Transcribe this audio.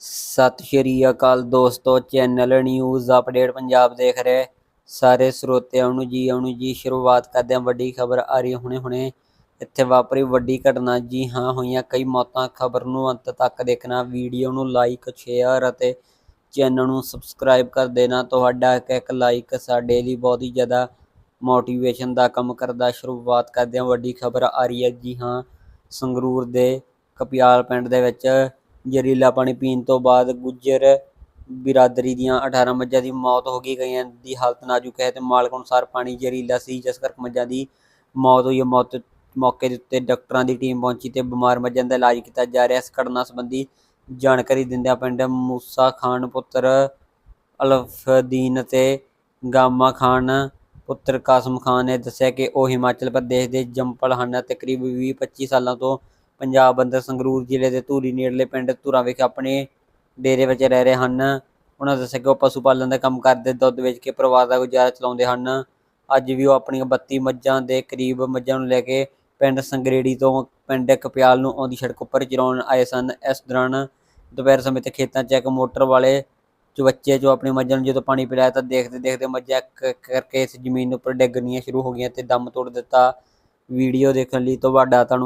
ਸਤਿ ਸ਼੍ਰੀ ਅਕਾਲ ਦੋਸਤੋ channel news update Punjab ਦੇਖ ਰਹੇ। ਸਾਰੇ ਸਰੋਤਿਆਂ ਨੂੰ ਜੀ, ਆਉਣ ਜੀ, ਸ਼ੁਰੂਆਤ ਕਰਦੇ ਹਾਂ। ਵੱਡੀ ਖਬਰ ਆ ਰਹੀ ਹੁਣੇ ਹੁਣੇ। ਇੱਥੇ ਵਾਪਰੀ ਵੱਡੀ ਘਟਨਾ। ਜੀ ਹਾਂ, ਹੋਈਆਂ ਕਈ ਮੌਤਾਂ। ਖਬਰ ਨੂੰ ਅੰਤ ਤੱਕ ਦੇਖਣਾ। ਵੀਡੀਓ ਨੂੰ ਲਾਈਕ ਸ਼ੇਅਰ ਅਤੇ ਚੈਨਲ ਨੂੰ ਸਬਸਕ੍ਰਾਈਬ ਕਰ ਦੇਣਾ। ਤੁਹਾਡਾ ਇੱਕ ਇੱਕ ਲਾਈਕ ਸਾਡੇ ਲਈ ਬਹੁਤ ਹੀ ਜ਼ਿਆਦਾ ਮੋਟੀਵੇਸ਼ਨ ਦਾ ਕੰਮ ਕਰਦਾ। ਸ਼ੁਰੂਆਤ ਕਰਦੇ ਹਾਂ। ਵੱਡੀ ਖਬਰ ਆ ਰਹੀ ਹੈ। ਜੀ ਹਾਂ, ਸੰਗਰੂਰ ਦੇ ਕਪਿਆਲ ਪਿੰਡ ਦੇ ਵਿੱਚ ਜ਼ਹਿਰੀਲਾ ਪਾਣੀ ਪੀਣ ਤੋਂ ਬਾਅਦ ਗੁੱਜਰ ਬਿਰਾਦਰੀ ਦੀਆਂ 18 ਮੱਝਾਂ ਦੀ ਮੌਤ ਹੋ ਗਈ। ਕਈਆਂ ਦੀ ਹਾਲਤ ਨਾਜ਼ੁਕ ਹੈ ਤੇ ਮਾਲਕ ਅਨੁਸਾਰ ਪਾਣੀ ਜ਼ਹਿਰੀਲਾ ਸੀ, ਜਿਸ ਕਰਕੇ ਮੱਝਾਂ ਦੀ ਮੌਤ ਹੋਈ। ਮੌਤ ਮੌਕੇ ਦੇ ਉੱਤੇ ਡਾਕਟਰਾਂ ਦੀ ਟੀਮ ਪਹੁੰਚੀ ਤੇ ਬਿਮਾਰ ਮੱਝਾਂ ਦਾ ਇਲਾਜ ਕੀਤਾ ਜਾ ਰਿਹਾ। ਇਸ ਘਟਨਾ ਸੰਬੰਧੀ ਜਾਣਕਾਰੀ ਦਿੰਦਿਆਂ ਪਿੰਡ ਮੂਸਾ ਖਾਨ ਪੁੱਤਰ ਅਲਫਦੀਨ ਅਤੇ ਗਾਮਾ ਖਾਨ ਪੁੱਤਰ ਕਾਸਮ ਖਾਨ ਨੇ ਦੱਸਿਆ ਕਿ ਉਹ ਹਿਮਾਚਲ ਪ੍ਰਦੇਸ਼ ਦੇ ਜੰਪਲ ਹਨ ਤਕਰੀਬ ਕਰੀਬ 20-25 ਸਾਲਾਂ ਤੋਂ ਪੰਜਾਬ ਅੰਦਰ ਸੰਗਰੂਰ ਜ਼ਿਲ੍ਹੇ ਦੇ ਧੂਰੀ ਨੇੜਲੇ ਪਿੰਡ ਧੂਰਾ ਵਿਖੇ ਆਪਣੇ ਡੇਰੇ ਵਿੱਚ ਰਹਿ ਰਹੇ ਹਨ। ਉਹਨਾਂ ਦੱਸਿਆ ਕਿ ਉਹ ਪਸ਼ੂ ਪਾਲਣ ਦਾ ਕੰਮ ਕਰਦੇ ਦੁੱਧ ਵੇਚ ਕੇ ਪਰਿਵਾਰ ਦਾ ਗੁਜ਼ਾਰਾ ਚਲਾਉਂਦੇ ਹਨ। ਅੱਜ ਵੀ ਉਹ ਆਪਣੀਆਂ 32 ਮੱਝਾਂ ਦੇ ਕਰੀਬ ਮੱਝਾਂ ਨੂੰ ਲੈ ਕੇ ਪਿੰਡ ਸੰਗਰੇੜੀ ਤੋਂ ਪਿੰਡ ਕਪਿਆਲ ਨੂੰ ਆਉਂਦੀ ਸੜਕ ਉੱਪਰ ਚਰਾਉਣ ਆਏ ਸਨ। ਇਸ ਦੌਰਾਨ ਦੁਪਹਿਰ ਸਮੇਂ ਤੇ ਖੇਤਾਂ 'ਚ ਇੱਕ ਮੋਟਰ ਵਾਲੇ ਚਵੱਚੇ 'ਚੋਂ ਆਪਣੀ ਮੱਝਾਂ ਨੂੰ ਜਦੋਂ ਪਾਣੀ ਪਿਲਾਇਆ ਤਾਂ ਦੇਖਦੇ ਦੇਖਦੇ ਮੱਝਾਂ ਕਰਕੇ ਇਸ ਜ਼ਮੀਨ ਉੱਪਰ ਡਿੱਗਣੀਆਂ ਸ਼ੁਰੂ ਹੋ ਗਈਆਂ ਤੇ ਦਮ ਤੋੜ ਦਿੱਤਾ। ਵੀਡੀਓ ਦੇਖਣ ਲਈ ਤੁਹਾਡਾ ਤੁਹਾਨੂੰ